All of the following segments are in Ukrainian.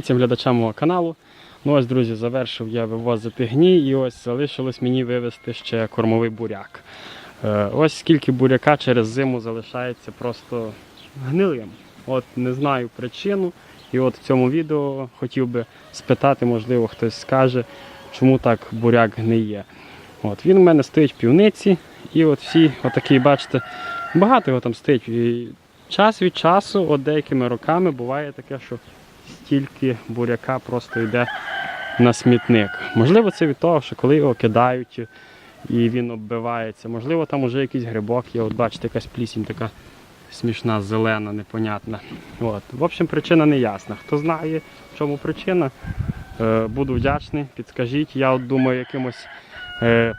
Всім глядачам мого каналу. Ну ось, друзі, завершив я вивозити гній і ось залишилось мені вивезти ще кормовий буряк. Е, ось скільки буряка через зиму залишається просто гнилим. От не знаю причину. І от в цьому відео хотів би спитати, можливо, хтось скаже, чому так буряк гниє. От, він у мене стоїть в півниці, і от всі, отакі, бачите, багато його там стоїть. І час від часу, от деякими роками, буває таке, що стільки буряка просто йде на смітник. Можливо, це від того, що коли його кидають і він оббивається. Можливо, там вже якийсь грибок є. От бачите, якась плісінь така смішна, зелена, непонятна. От. В общем, причина не ясна. Хто знає, в чому причина, е, буду вдячний, підскажіть. Я от думаю, якимось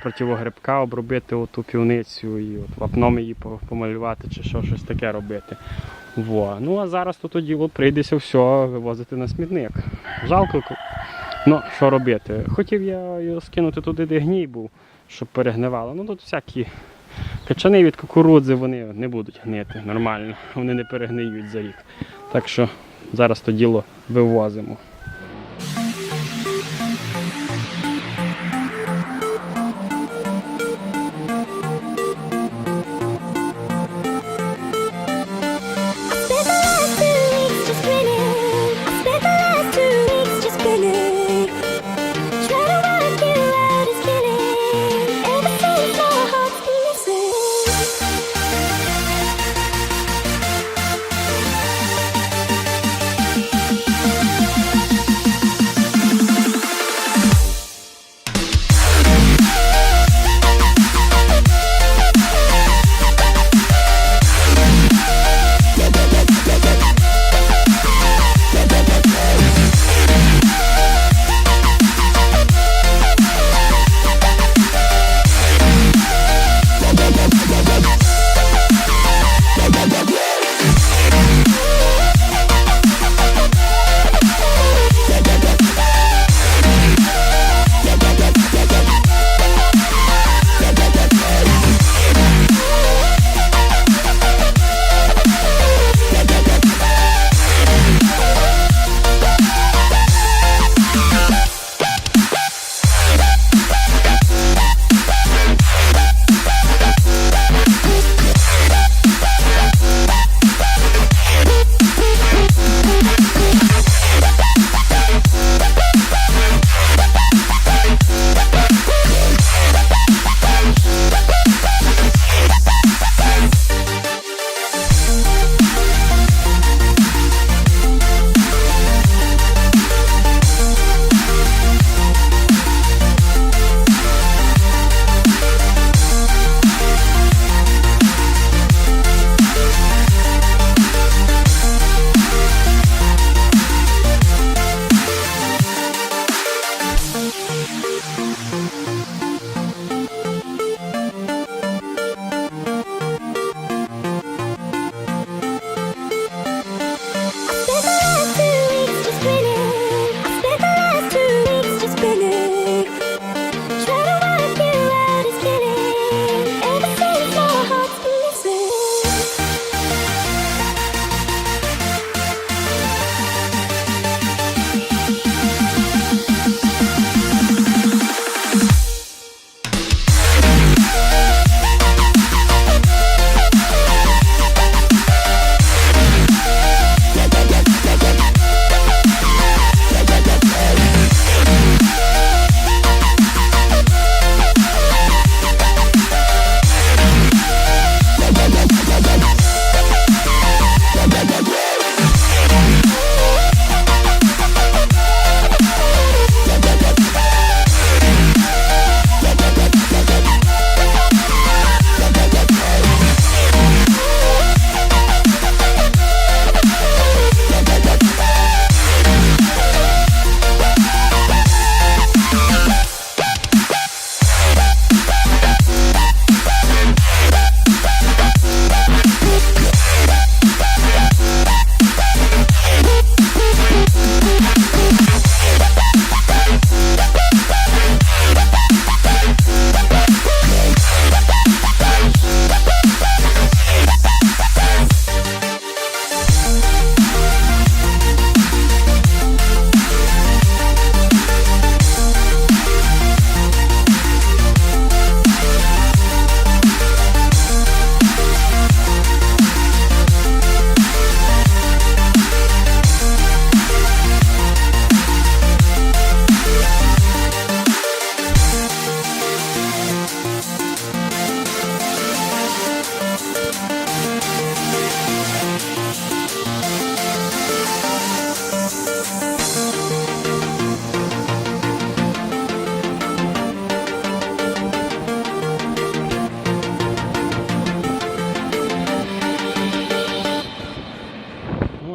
противогрибка обробити оту півницю і от вапном її помалювати чи що, щось таке робити. Во. Ну а зараз то тоді от прийдеться все вивозити на смітник. Жалко. Ну, що робити? Хотів я його скинути туди, де гній був, щоб перегнивало. Ну тут всякі качани від кукурудзи вони не будуть гнити нормально, вони не перегниють за рік. Так що зараз то діло вивозимо.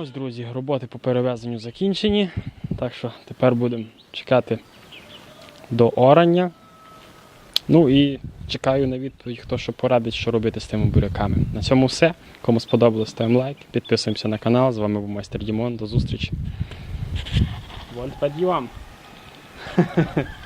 Ось, друзі, роботи по перевезенню закінчені. Так що тепер будемо чекати до орання. Ну і чекаю на відповідь, хто що порадить, що робити з тими буряками. На цьому все. Кому сподобалось, ставимо лайк, підписуємося на канал. З вами був майстер Дімон. До зустрічі. Вон підйом.